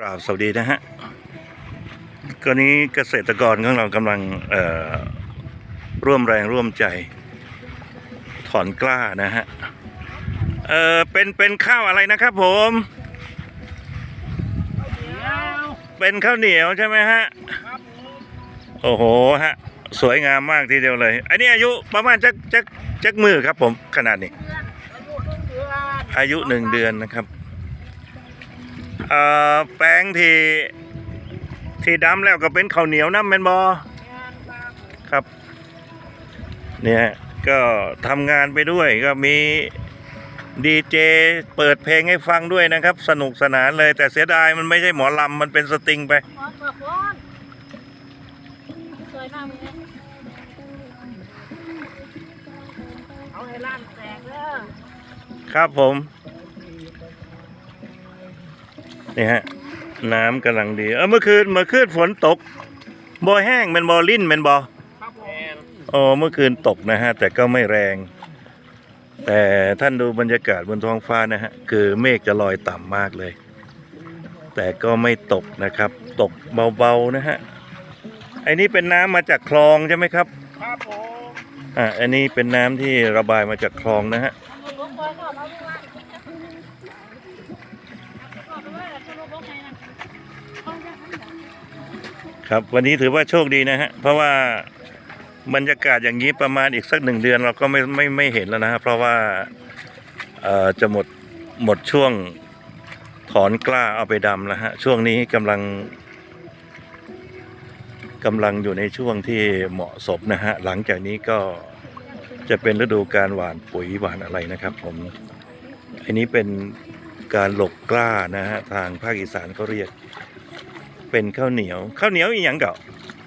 กราบสวัสดีนะฮะกรณีเกษตรกรของเรากำลังเอ่อร่วมแรงร่วมใจ ถอนกล้านะฮะ เออเป็นเป็นข้าวอะไรนะครับผม เป็นข้าวเหนียวใช่ไหมฮะ โอ้โหฮะ สวยงามมากทีเดียวเลย อันนี้อายุประมาณจักจักจักมือครับผมขนาดนี้ อายุหนึ่งเดือนนะครับเอ่อ แป้งที่ที่ดำแล้วก็เป็นข้าวเหนียวน้ำแมนบอครับเนี่ยก็ทำงานไปด้วยก็มีดีเจเปิดเพลงให้ฟังด้วยนะครับ สนุกสนานเลยแต่เสียดายมันไม่ใช่หมอลำมันเป็นสตริงไปหมอเปิดบอนสวยมากเลยเอาให้ล้านแตกเด้อครับผม นี่ฮะ น้ำกำลังดีเออเมื่อคืนเมื่อคืนฝนตกบอแห้งเป็นบอลิ่นเป็นบอครับผมโอ้เมื่อคืนตกนะฮะ แต่ก็ไม่แรง แต่ท่านดูบรรยากาศบนท้องฟ้านะฮะ คือเมฆจะลอยต่ำมากเลย แต่ก็ไม่ตกนะครับ ตกเบาๆนะฮะไอ้นี่เป็นน้ำมาจากคลองใช่ไหมครับครับผมอ่าอันนี้เป็นน้ำที่ระบายมาจากคลองนะฮะ ครับวันนี้ถือว่าโชคดีนะฮะ เพราะว่าบรรยากาศอย่างนี้ประมาณอีกสักหนึ่งเดือนเราก็ไม่ไม่ไม่เห็นแล้วนะฮะเพราะว่าเอ่อจะหมดหมดช่วงถอนกล้าเอาไปดำแล้วฮะช่วงนี้กำลังกำลังอยู่ในช่วงที่เหมาะสมนะฮะหลังจากนี้ก็จะเป็นฤดูการหว่านปุ๋ยหว่านอะไรนะครับ ผมอันนี้เป็น การหลกกล้านะฮะทางภาคอีสานเขาเรียก เป็นข้าวเหนียวข้าวเหนียวอีหยังเก่า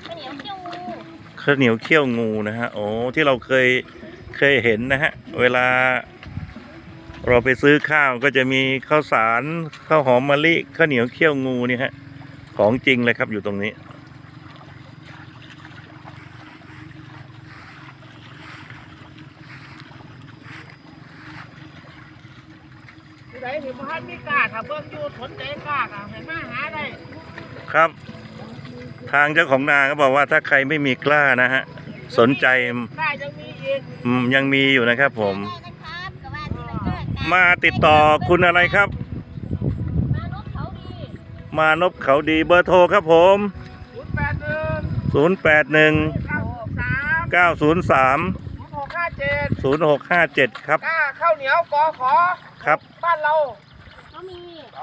ข้าวเหนียวเจียวงูข้าวเหนียวเขี้ยวงูนะฮะโอ้ที่เราเคยเคยเห็นนะฮะเวลา เราไปซื้อข้าวก็จะมีข้าวสารข้าวหอมมะลิข้าวเหนียวเขี้ยวงูนี่ฮะของจริงเลยครับอยู่ตรงนี้ ผู้ใดเห็นว่ามีกาถ้าเบิ่งอยู่สนใจกาอะให้มาหาได้ครับ ทางเจ้าของนาก็บอกว่าถ้าใครไม่มีกล้านะฮะ สนใจกายังมีอีกอืมยังมีอยู่นะครับผมนะครับก็ว่าที่มันเกิดมาติดต่อคุณอะไรครับมานกเขาดีมานพเขาดีเบอร์โทรครับผม ศูนย์แปดหนึ่ง081 เก้าหกสาม903 ศูนย์หกห้าเจ็ด0657 ครับกาข้าวเหนียวกอขอครับบ้านเราก็มี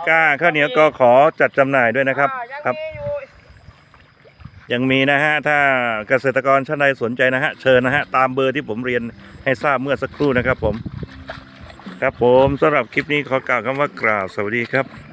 กล้าข้าวเหนียวก็ขอจัดจำหน่ายด้วยนะครับ อ่ายังครับ มีอยู่ยังมีนะฮะ ถ้าเกษตรกรท่านใดสนใจนะฮะ เชิญนะฮะ ตามเบอร์ที่ผมเรียนให้ทราบเมื่อสักครู่นะครับผม ครับผมสำหรับคลิปนี้ขอกล่าวคำว่ากล่าวสวัสดีครับ